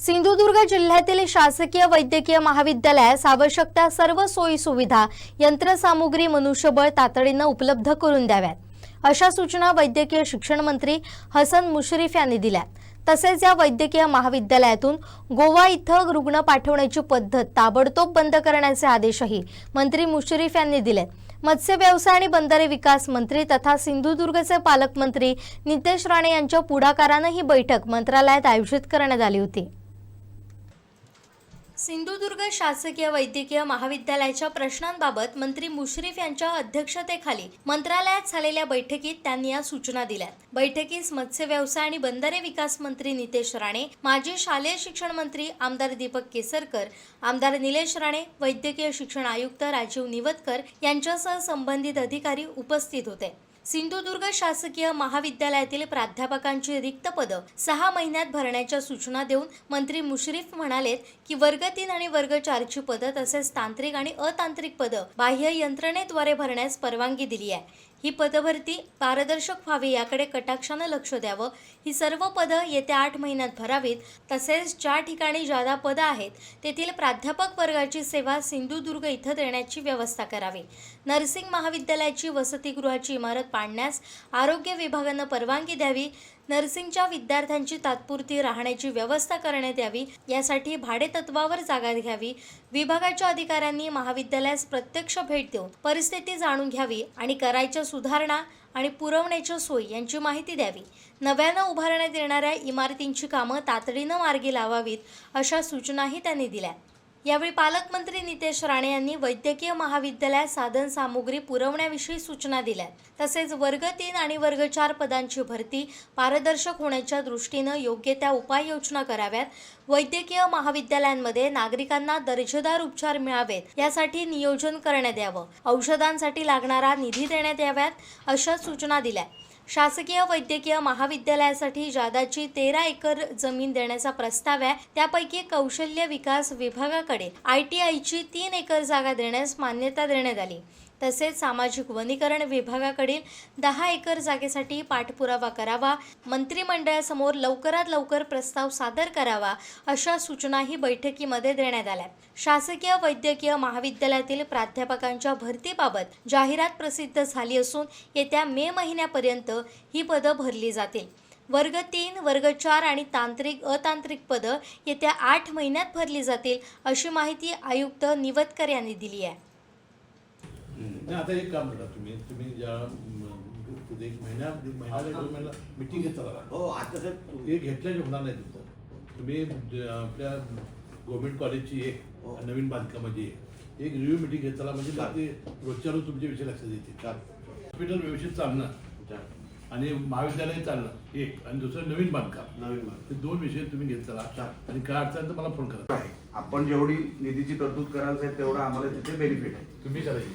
सिंधुदुर्ग जिल्ह्यातील शासकीय वैद्यकीय महाविद्यालयास आवश्यक त्या सर्व सोयी सुविधा यंत्रसामुग्री मनुष्यबळ तातडीनं उपलब्ध करून द्याव्यात. अशा सूचना वैद्यकीय शिक्षण मंत्री हसन मुश्रीफ यांनी दिल्या तसेच या वैद्यकीय महाविद्यालयातून गोवा इथं रुग्ण पाठवण्याची पद्धत ताबडतोब बंद करण्याचे आदेशही मंत्री मुश्रीफ यांनी दिले मत्स्य व्यवसाय आणि बंदरे विकास मंत्री तथा सिंधुदुर्गचे पालकमंत्री नितेश राणे यांच्या पुढाकारानं ही बैठक मंत्रालयात आयोजित करण्यात आली होती. सिंधुदुर्ग शासकीय वैद्यकीय महाविद्यालयाच्या प्रश्नांबाबत मंत्री मुश्रीफ यांच्या अध्यक्षतेखाली मंत्रालयात झालेल्या बैठकीत त्यांनी या सूचना दिल्या बैठकीस मत्स्य व्यवसाय आणि बंदरे विकास मंत्री नितेश राणे माजी शालेय शिक्षण मंत्री आमदार दीपक केसरकर आमदार निलेश राणे वैद्यकीय शिक्षण आयुक्त राजीव निवतकर यांच्यासह संबंधित अधिकारी उपस्थित होते. सिंधुदुर्ग शासकीय महाविद्यालयातील प्राध्यापकांची रिक्त पदं सहा महिन्यात भरण्याच्या सूचना देऊन मंत्री मुश्रीफ म्हणालेत की वर्ग तीन आणि वर्ग चारची पदं तसेच तांत्रिक आणि अतांत्रिक पदं बाह्य यंत्रणेद्वारे भरण्यास परवानगी दिली आहे. ही पदभरती पारदर्शक व्हावी याकडे कटाक्षानं लक्ष द्यावं. ही सर्व पदं येत्या आठ महिन्यात भरावीत. तसेच ज्या ठिकाणी जादा पदं आहेत तेथील प्राध्यापक वर्गाची सेवा सिंधुदुर्ग इथं देण्याची व्यवस्था करावी. नर्सिंग महाविद्यालयाची वसतिगृहाची इमारत पाडण्यास आरोग्य विभागानं परवानगी द्यावी. नर्सिंगच्या विद्यार्थ्यांची तात्पुरती राहण्याची व्यवस्था करण्यात यावी यासाठी भाडेतत्वावर जागा घ्यावी. विभागाच्या अधिकाऱ्यांनी महाविद्यालयास प्रत्यक्ष भेट देऊन परिस्थिती जाणून घ्यावी आणि करायच्या सुधारणा आणि पुरवण्याच्या सोयी यांची माहिती द्यावी. नव्यानं उभारण्यात येणाऱ्या इमारतींची कामं तातडीनं मार्गी लावावीत अशा सूचनाही त्यांनी दिल्या. यावेळी पालकमंत्री नितेश राणे यांनी वैद्यकीय महाविद्यालयात साधन सामुग्री पुरवण्याविषयी सूचना दिल्या. तसेच वर्ग तीन आणि वर्ग चार पदांची भरती पारदर्शक होण्याच्या दृष्टीनं योग्य त्या उपाययोजना कराव्यात. वैद्यकीय महाविद्यालयांमध्ये नागरिकांना दर्जेदार उपचार मिळावेत यासाठी नियोजन करण्यात यावं औषधांसाठी लागणारा निधी देण्यात याव्यात अशा सूचना दिल्या. शासकीय वैद्यकीय महाविद्यालयासाठी जादाची तेरा एकर जमीन देण्याचा प्रस्ताव आहे. त्यापैकी कौशल्य विकास विभागाकडे आय टी आयची तीन एकर जागा देण्यास मान्यता देण्यात आली. तसेच सामाजिक वनीकरण विभागाकडील दहा एकर जागेसाठी पाठपुरावा करावा मंत्रिमंडळासमोर लवकरात लवकर प्रस्ताव सादर करावा अशा सूचनाही बैठकीमध्ये देण्यात आल्या. शासकीय वैद्यकीय महाविद्यालयातील प्राध्यापकांच्या भरतीबाबत जाहिरात प्रसिद्ध झाली असून येत्या मे महिन्यापर्यंत ही पदं भरली जातील. वर्ग तीन वर्ग चार आणि तांत्रिक अतांत्रिक पदं येत्या आठ महिन्यात भरली जातील अशी माहिती आयुक्त निवतकर यांनी दिली आहे. नाही आता एक काम करा तुम्ही. तुम्ही ज्या म, एक महिन्या एक महिन्याला दोन महिन्याला मिटिंग घेत चला हो आता सर. हे घेतल्याशिवाय होणार नाही तुमचं? तुम्ही ज- आपल्या गव्हर्नमेंट कॉलेजची एक हो. नवीन बांधकामाची एक एक रिव्ह्यू मिटिंग घेत चला म्हणजे ते रोजच्या रोज तुमचे विषय लक्षात येतील. हॉस्पिटल व्यवस्थित चालणं आणि महाविद्यालय चालणं एक. आणि दुसरं नवीन बांधकाम. नवीन माल. हे दोन विषय तुम्ही घेत चला चालेल. आणि काय अडचण तर मला फोन करा. आहे. आपण जेवढी निधीची तरतूद कराल साहेब तेवढा आम्हाला तिथे बेनिफिट आहे. तुम्ही करायची